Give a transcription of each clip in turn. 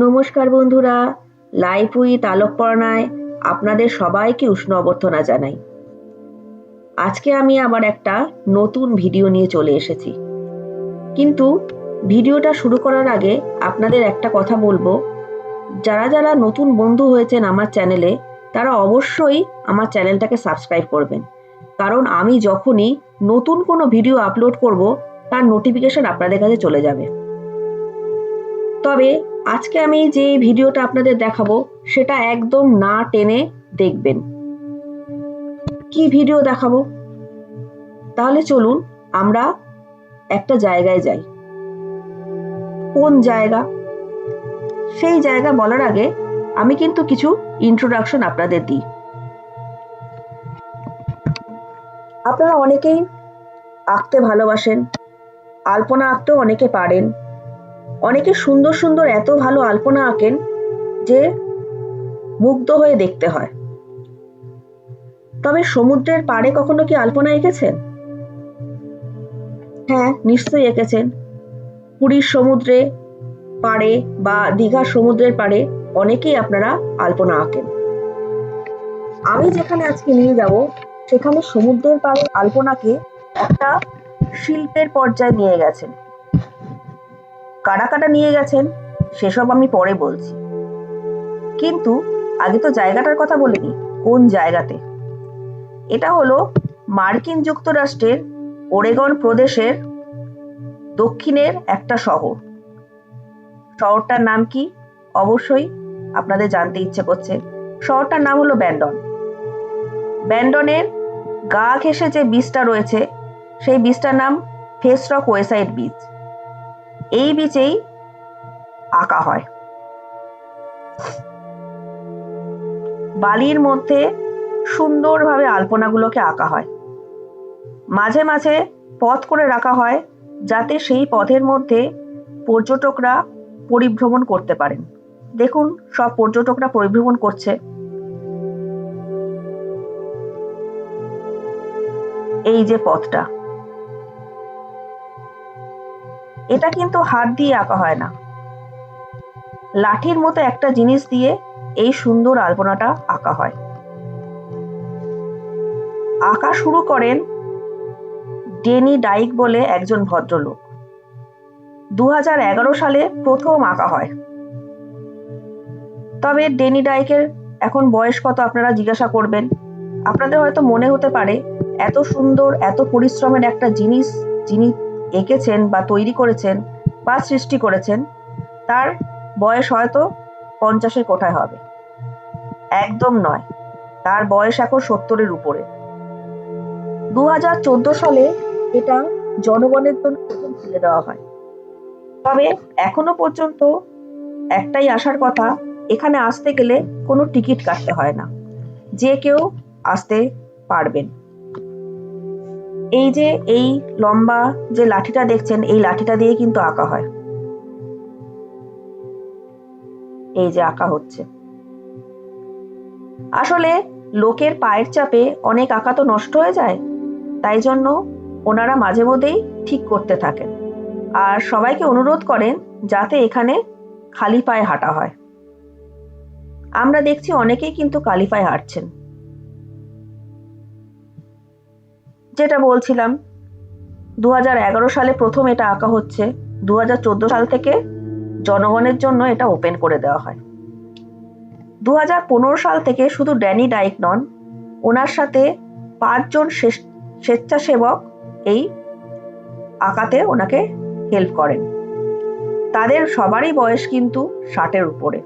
নমস্কার বন্ধুরা life with আলোকপর্ণায় আপনাদের সবাইকে উষ্ণ অভ্যর্থনা জানাই। আজকে আমি আবার একটা নতুন ভিডিও নিয়ে চলে এসেছি। কিন্তু ভিডিওটা শুরু করার আগে আপনাদের একটা কথা বলব। যারা যারা নতুন বন্ধু হয়েছেন আমার চ্যানেলে, তারা অবশ্যই আমার চ্যানেলটাকে সাবস্ক্রাইব করবেন। কারণ আমি যখনই নতুন কোনো ভিডিও আপলোড করব, তার নোটিফিকেশন আপনাদের কাছে চলে যাবে। তবে আজকে আমি যে ভিডিওটা আপনাদের দেখাবো, সেটা একদম না টেনে দেখবেন। কি ভিডিও দেখাবো? তাহলে চলুন আমরা একটা জায়গায় যাই। কোন জায়গা? সেই জায়গা বলার আগে আমি কিন্তু কিছু ইন্ট্রোডাকশন আপনাদের দিই। আপনারা অনেকেই আঁকতে ভালোবাসেন, আলপনা আঁকতেও অনেকে পারেন। অনেকে সুন্দর সুন্দর এত ভালো আলপনা আঁকেন যে মুগ্ধ হয়ে দেখতে হয়। তবে সমুদ্রের পাড়ে কখনো কি আলপনা এঁকেছেন? হ্যাঁ নিশ্চয়ই এঁকেছেন। পুরীর সমুদ্রে পাড়ে বা দীঘার সমুদ্রের পাড়ে অনেকেই আপনারা আলপনা আঁকেন। আমি যেখানে আজকে নিয়ে যাব, সেখানে সমুদ্রের পাড়ে আলপনাকে একটা শিল্পের পর্যায়ে নিয়ে গেছেন। কারা কারা নিয়ে গেছেন, সেসব আমি পরে বলছি। কিন্তু আগে তো জায়গাটার কথা বলিনি, কোন জায়গাতে? এটা হলো মার্কিন যুক্তরাষ্ট্রের ওরেগন প্রদেশের দক্ষিণের একটা শহর। শহরটার নাম কি? অবশ্যই আপনাদের জানতে ইচ্ছে করছে। শহরটার নাম হলো ব্যান্ডন। ব্যান্ডনের গা ঘেঁষে যে বীজটা রয়েছে, সেই বীজটার নাম ফেসরক ওয়েসাইড বীজ। এই বীজেই আঁকা হয়। বালির মধ্যে সুন্দরভাবে আলপনাগুলোকে আঁকা হয়। মাঝে মাঝে পথ করে রাখা হয় যাতে সেই পথের মধ্যে পর্যটকরা পরিভ্রমণ করতে পারেন। দেখুন, সব পর্যটকরা পরিভ্রমণ করছে। এই যে পথটা। এটা কিন্তু হাত দিয়ে আঁকা হয় না। লাঠির মতো একটা জিনিস দিয়ে এই সুন্দর আলপনাটা আঁকা হয়। আঁকা শুরু করেন ডেনি ডাইক বলে একজন ভদ্রলোক। দু হাজার এগারো সালে প্রথম আঁকা হয়। তবে ডেনি ডাইকের এখন বয়স কত আপনারা জিজ্ঞাসা করবেন। আপনাদের হয়তো মনে হতে পারে, এত সুন্দর, এত পরিশ্রমের একটা জিনিস যিনি এঁকেছেন বা তৈরি করেছেন বা সৃষ্টি করেছেন, তার বয়স হয়তো পঞ্চাশের কোঠায় হবে। একদম নয়, তার বয়স এখন সত্তরের উপরে। দু হাজার চোদ্দ সালে এটা জনগণের জন্য প্রথম খুলে দেওয়া হয়। তবে এখনও পর্যন্ত একটাই আসার কথা, এখানে আসতে গেলে কোনো টিকিট কাটতে হয় না। যে কেউ আসতে পারবেন। এই যে এই লম্বা যে লাঠিটা দেখছেন, এই লাঠিটা দিয়ে কিন্তু আঁকা হয়। এই যে আঁকা হচ্ছে। আসলে লোকের পায়ের চাপে অনেক আঁকা তো নষ্ট হয়ে যায়, তাই জন্য ওনারা মাঝে মধ্যেই ঠিক করতে থাকেন। আর সবাইকে অনুরোধ করেন যাতে এখানে খালি পায়ে হাঁটা হয়। আমরা দেখছি অনেকেই কিন্তু খালি পায়ে হাঁটছেন। যেটা বলছিলাম দু হাজার এগারো সালে প্রথম এটা আঁকা হচ্ছে দু হাজার চোদ্দ সাল থেকে জনগণের জন্য এটা ওপেন করে দেওয়া হয়। দু হাজার পনেরো সাল থেকে শুধু ড্যানি ডাইক নন, ওনার সাথে পাঁচজন স্বেচ্ছাসেবক এই আঁকাতে ওনাকে হেল্প করেন। তাদের সবারই বয়স কিন্তু ষাটের উপরে।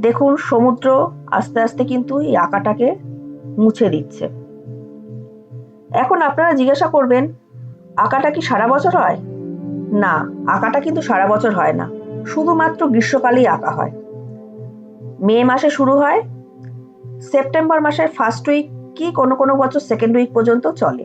দেখুন, সমুদ্র আস্তে আস্তে কিন্তু এই আঁকাটাকে মুছে দিচ্ছে। এখন আপনারা জিজ্ঞাসা করবেন, আঁকাটা কি সারা বছর হয়? না, আঁকাটা কিন্তু সারা বছর হয় না, শুধুমাত্র গ্রীষ্মকালেই আঁকা হয়। মে মাসে শুরু হয়, সেপ্টেম্বর মাসের ফার্স্ট উইক কি কোনো কোনো বছর সেকেন্ড উইক পর্যন্ত চলে।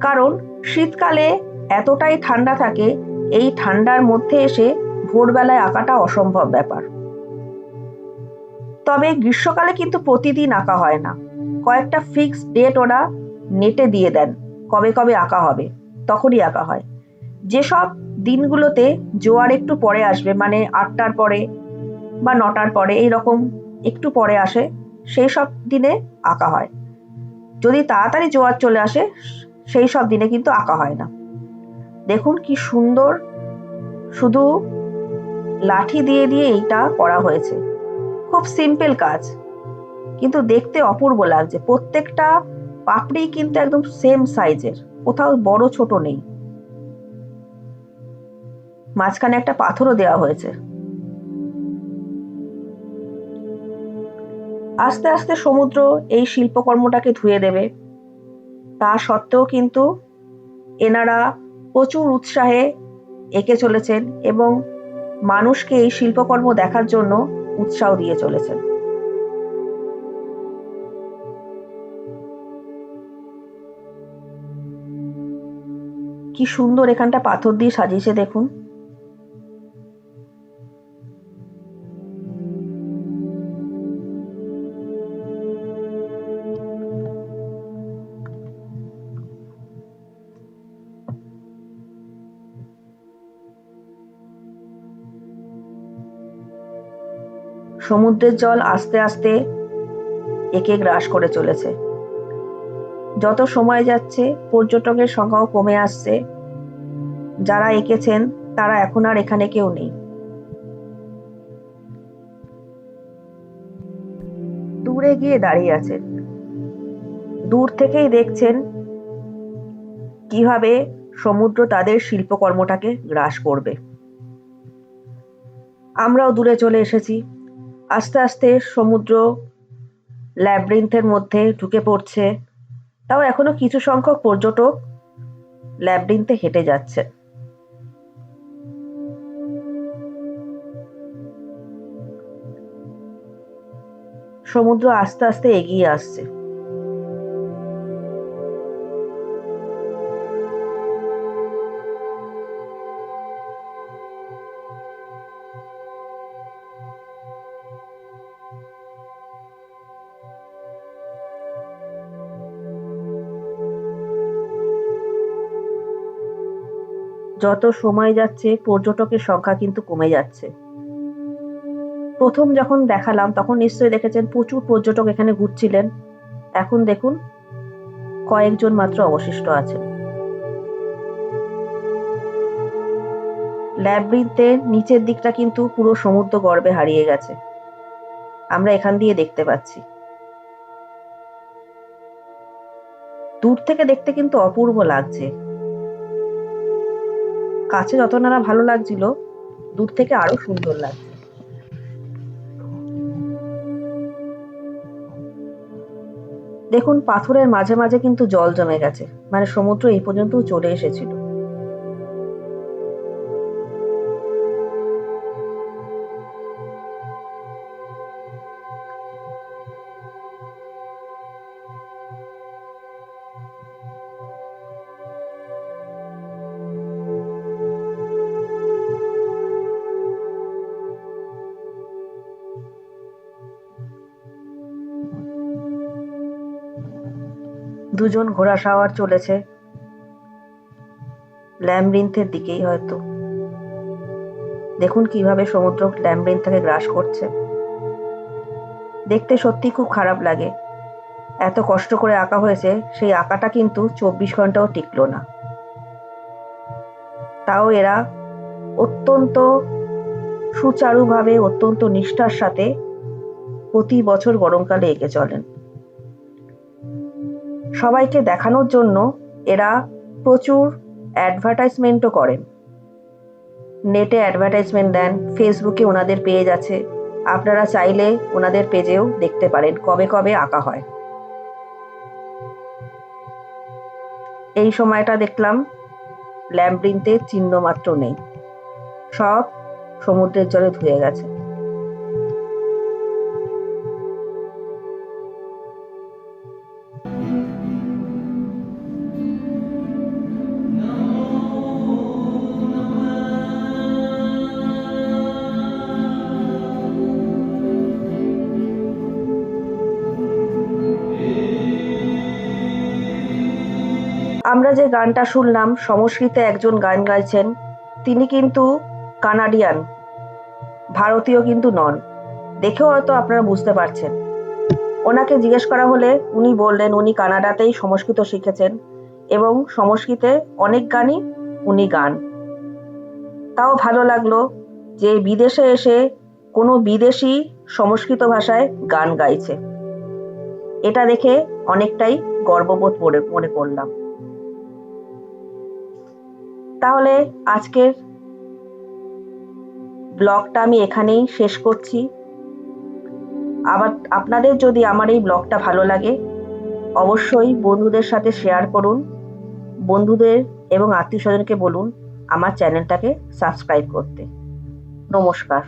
কারণ শীতকালে এতটাই ঠান্ডা থাকে, এই ঠান্ডার মধ্যে এসে ভোরবেলায় আঁকাটা অসম্ভব ব্যাপার। তবে গ্রীষ্মকালে কিন্তু প্রতিদিন আঁকা হয় না, কয়েকটা ফিক্সড ডেট ওরা নেটে দিয়ে দেন, কবে কবে আঁকা হবে, তখনই আঁকা হয়। যেসব দিনগুলোতে জোয়ার একটু পরে আসবে মানে আটটার পরে বা নটার পরে এই রকম একটু পরে আসে সেই সব দিনে আঁকা হয়। যদি তাড়াতাড়ি জোয়ার চলে আসে সেই সব দিনে কিন্তু আঁকা হয় না। দেখুন কি সুন্দর, শুধু লাঠি দিয়ে দিয়ে এইটা করা হয়েছে। খুব সিম্পল কাজ, কিন্তু দেখতে অপূর্ব লাগছে। প্রত্যেকটা পাপড়ি কিন্তু একদম সেম সাইজের কোথাও বড় ছোট নেই। মাঝখানে একটা পাথরও দেওয়া হয়েছে। আস্তে আস্তে সমুদ্র এই শিল্পকর্মটাকে ধুয়ে দেবে। তা সত্ত্বেও কিন্তু এনারা প্রচুর উৎসাহে এঁকে চলেছেন এবং মানুষকে এই শিল্পকর্ম দেখার জন্য উৎসাহ দিয়ে চলেছেন। কি সুন্দর এখানটা পাথর দিয়ে সাজিয়েছে, দেখুন। সমুদ্রের জল আস্তে আস্তে একে গ্রাস করে চলেছে। যত সময় যাচ্ছে, পর্যটকের সংখ্যাও কমে আসছে। যারা এঁকেছেন, তারা এখন আর এখানে কেউ নেই। দূরে গিয়ে দাঁড়িয়ে আছেন। দূর থেকেই দেখছেন কীভাবে সমুদ্র তাদের শিল্পকর্মটাকে গ্রাস করবে। আমরাও দূরে চলে এসেছি। আস্তে আস্তে সমুদ্র ল্যাবরিন্থের মধ্যে ঢুকে পড়ছে। তাও এখনও কিছু সংখ্যক পর্যটক ল্যাবডিনতে হেঁটে যাচ্ছে। সমুদ্র আস্তে আস্তে এগিয়ে আসছে। যত সময় যাচ্ছে, পর্যটকের সংখ্যা কিন্তু কমে যাচ্ছে। প্রথম যখন দেখালাম, তখন নিশ্চয়ই দেখেছেন প্রচুর পর্যটক এখানে ঘুরছিলেন। এখন দেখুন, কয়েকজন মাত্র অবশিষ্ট আছেন। ল্যাবরিতে নিচের দিকটা কিন্তু পুরো সমুদ্র গর্বে হারিয়ে গেছে। আমরা এখান দিয়ে দেখতে পাচ্ছি। দূর থেকে দেখতে কিন্তু অপূর্ব লাগছে। কাছে যত না ভালো লাগছিল, দূর থেকে আরও সুন্দর লাগছে। দেখুন, পাথরের মাঝে মাঝে কিন্তু জল জমে গেছে। মানে সমুদ্র এই পর্যন্ত চলে এসেছিল। দুজন ঘোড়া সাওয়ার চলেছে। ল্যামরিন্থের দিকেই হয়তো। দেখুন কীভাবে সমুদ্র ল্যামরিন্থকে গ্রাস করছে। দেখতে সত্যি খুব খারাপ লাগে। এত কষ্ট করে আঁকা হয়েছে, সেই আঁকাটা কিন্তু চব্বিশ ঘন্টাও টিকলো না। তাও এরা অত্যন্ত সুচারুভাবে, অত্যন্ত নিষ্ঠার সাথে প্রতি বছর গরমকালে এঁকে চলেন। সবাইকে দেখানোর জন্য এরা প্রচুর অ্যাডভার্টাইজমেন্টও করেন। নেটে অ্যাডভার্টাইজমেন্ট দেন ফেসবুকে ওনাদের পেজ আছে। আপনারা চাইলে ওনাদের পেজেও দেখতে পারেন, কবে কবে আঁকা হয়। এই সময়টা দেখলাম ল্যাম্ব্রিনতে চিহ্ন মাত্র নেই। সব সমুদ্রের জলে ধুয়ে গেছে। আমরা যে গানটা শুনলাম সংস্কৃতে একজন গান গাইছেন, তিনি কিন্তু কানাডিয়ান। ভারতীয় কিন্তু নন। দেখেও হয়তো আপনারা বুঝতে পারছেন। ওনাকে জিজ্ঞেস করা হলে উনি বললেন, উনি কানাডাতেই সংস্কৃত শিখেছেন এবং সংস্কৃতে অনেক গানই উনি গান। তাও ভালো লাগল যে বিদেশে এসে কোনো বিদেশি সংস্কৃত ভাষায় গান গাইছে। এটা দেখে অনেকটাই গর্ববোধ মনে করলাম। তাহলে আজকের ব্লগটা আমি এখানেই শেষ করছি। আবার আপনাদের যদি আমার এই ব্লগটা ভালো লাগে, অবশ্যই বন্ধুদের সাথে শেয়ার করুন। বন্ধুদের এবং আত্মীয় স্বজনকে বলুন আমার চ্যানেলটাকে সাবস্ক্রাইব করতে। নমস্কার।